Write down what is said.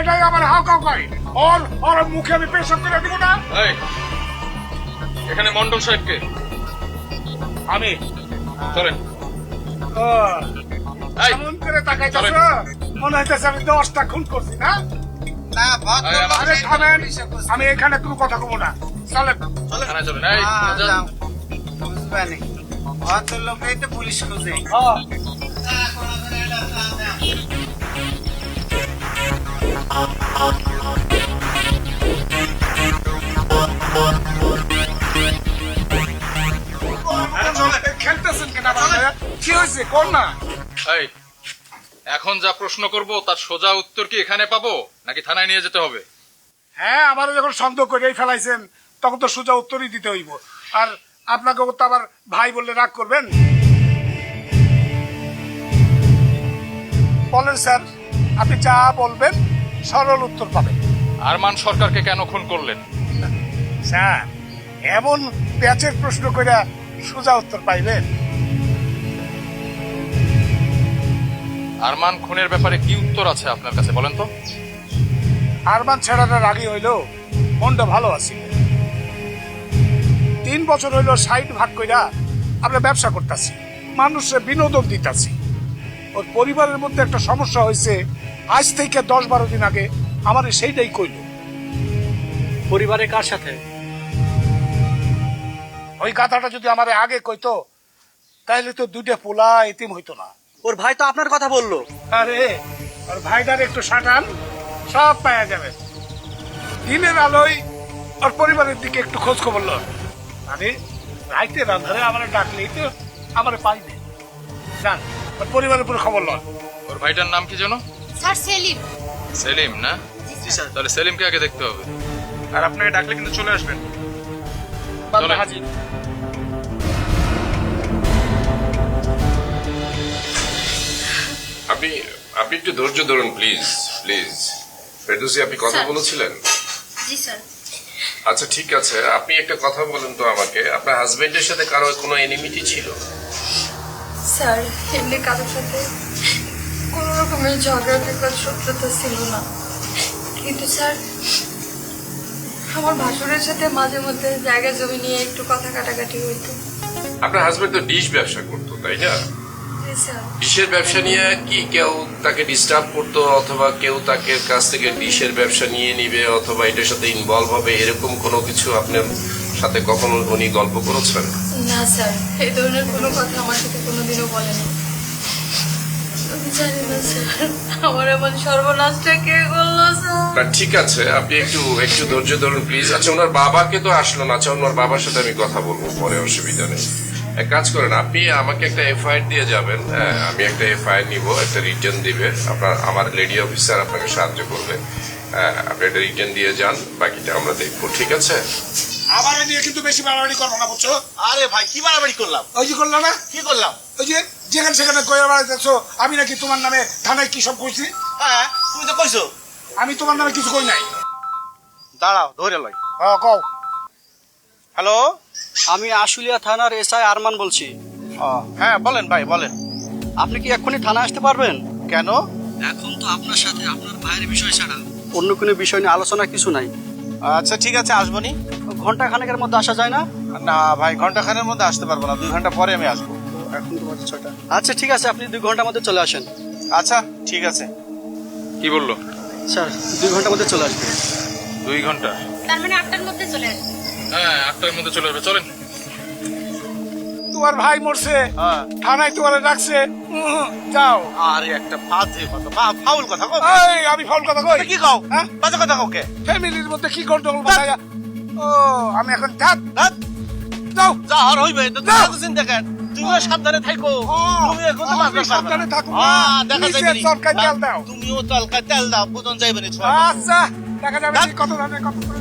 এটাই আমার হাও কাউ কয়। ওর ওর মুখে আমি পেশাব করে দিব না। এই এখানে মন্ডল সাহেবকে। আমি? চলেন। এমন করে চলেন। মনে হইতেছে আমি দশটা খুন করছি না? আমি এখানে কোনো কথা কব না। চলেন। চলেন। এই যান। বুঝবে নি ভদ্র লোকই তো পুলিশ খুঁজে। কি হয়েছে? কোন না? এই এখন যা প্রশ্ন করব তার সোজা উত্তর কি এখানে পাবো নাকি থানায় নিয়ে যেতে হবে? হ্যাঁ আমারও যখন সন্দেহ করেই ফেলাইছেন তখন তো সোজা উত্তরই দিতে হইব। আর আপনাকে তো আবার ভাই বললে রাগ করবেন? বলেন স্যার আপনি যা বলবেন সরল উত্তর পাবেন আরমান সরকারকে কেন খুন করলেন? স্যার এমন প্যাচের প্রশ্ন করে সোজা উত্তর পাইবেন? আরমান খুনের ব্যাপারে কি উত্তর আছে আপনার কাছে বলেন তো? আরমান ছেড়াটার আগে হইল মনটা ভালো আছে। তিন বছর হইল সাইড ভাগ কইরা আমরা ব্যবসা করতেছি মানুষের বিনোদন দিতাছি। ওর পরিবারের মধ্যে একটা সমস্যা হয়েছে। আজ থেকে দশ বারো দিন আগে আমার সেইটাই কইল। পরিবারে কার সাথে? ওই কথাটা যদি আমার আগে কইতো তাহলে তো দুইটা পোলা এতিম হইতো না। ওর ভাই তো আপনার কথা বলল। আরে আর ভাইটার একটু সাটান সব পাওয়া যাবে। দিনের আলোয় ওর পরিবারের দিকে একটু খোঁজ খবর লন। আরে রাইতে রান্ধারে আমার ডাকলেই তো আমার পাইবে। যান। ওর পরিবারের উপর খবর লন ওর ভাইটার নাম কি যেন? স্যার সেলিম। সেলিম না? জি স্যার। তাহলে সেলিমকে আগে দেখতে হবে। আর আপনাকে ডাকলে কিন্তু চলে আসবেন। বান্দা হাজির। আপনি আপনি একটু ধৈর্য ধরুন প্লিজ প্লিজ ফেরদৌসি আপনি কথা। বলেছিলেন? জি স্যার। আচ্ছা ঠিক আছে। আপনি একটা কথা বলেন তো আমাকে। আপনার হাজবেন্ডের সাথে কারও কোনো এনিমিটি ছিল? স্যার এমনি কারোর সাথে কোনো রকমের ঝগড়া বিবাদ শত্রুতা ছিল না। কিন্তু স্যার আমার ভাসুরের সাথে মাঝে মধ্যে জায়গা জমি নিয়ে একটু কথা কাটাকাটি হইতো। আপনার হাজবেন্ড তো ডিশ ব্যবসা করতো তাই না? ডিশের ব্যবসা নিয়ে কি কেউ তাকে ডিস্টার্ব করতো অথবা কেউ তাকে কাছ থেকে ডিশের ব্যবসা নিয়ে নিবে অথবা এটার সাথে ইনভলভ হবে এরকম কোনো কিছু আপনার সাথে কখনো উনি গল্প করেছেন? না, স্যার। এই ধরনের কোনো কথা আমার সাথে কোনোদিনও বলেনি। ঠিক আছে, আপনি একটু একটু ধৈর্য ধরুন, প্লিজ। আচ্ছা ওনার বাবাকে তো আসলো না। আচ্ছা ওনার বাবার সাথে আমি কথা বলব, পরে অসুবিধা নেই। এক কাজ করেন, আপনি আমাকে একটা এফআইআর দিয়ে যাবেন। হ্যাঁ আমি একটা এফআইআর নিব, একটা রিটার্ন দিবে। আপনার, আমার লেডি অফিসার আপনাকে সাহায্য করবে। হ্যাঁ আপনি একটা রিটার্ন দিয়ে যান, বাকিটা আমরা দেখব, ঠিক আছে? আমার নিয়ে কিন্তু বেশি বাড়াবাড়ি করব না বুঝছ? আরে ভাই কি বাড়াবাড়ি করলাম? ওই যে করল না? কি করলাম? ওই যে যেখানে সেখানে কয়ে বেড়াইতেছো আমি নাকি তোমার নামে থানায় কি সব কইছি? হ্যাঁ তুমি তো কইছো। আমি তোমার নামে কিছু কই নাই। দাঁড়াও ধরে লই। হ্যাঁ কও। হ্যালো? আমি আশুলিয়া থানার এসআই আরমান বলছি। হ্যাঁ বলেন ভাই বলেন। আপনি কি এক্ষুনি থানা আসতে পারবেন? কেন? এখন তো আপনার সাথে আপনার ভাইয়ের বিষয় ছাড়া। অন্য কোনো বিষয় নিয়ে আলোচনা কিছু নাই। আচ্ছা ঠিক আছে আসবনি ঘণ্টা খানেকের মধ্যে আসা যায় না? না ভাই ঘণ্টা খানের মধ্যে আসতে পারব না। দুই ঘণ্টা পরে আমি আসব। এখন তো বাজে ছয়টা। আচ্ছা ঠিক আছে আপনি দুই ঘণ্টার মধ্যে চলে আসেন। আচ্ছা ঠিক আছে। কি বলল? স্যার দুই ঘণ্টার মধ্যে চলে আসবে। দুই ঘণ্টা? তার মানে আটটার মধ্যে চলে আসবে। হ্যাঁ আটটার মধ্যে চলে আসবে। চলেন। তোমার ভাই মরছে। হ্যাঁ। থানায় তোমার রাখছে উহুম, যাও। আরে একটা বাজে কথা। বা- ফাউল কথা কও এই আমি ফোন কথা কই? কি কও? হ্যাঁ? বাজে কথা কও কে? ফ্যামিলির মধ্যে কি গন্ডগোল বাধাইয়া ও আমি এখন থাক ধ্যাৎ, যাও যা আর হইবে। তুমি কেন তুমিও সাবধানে থাকো তুমি এখন তো মাছ সাবধানে থাকো হ্যাঁ, দেখা যাবে নি। তেল দাও। তুমিও তলকায় তেল দাও বুঝন যাইবে নি। আচ্ছা দেখা যাবে কত দামে কত করে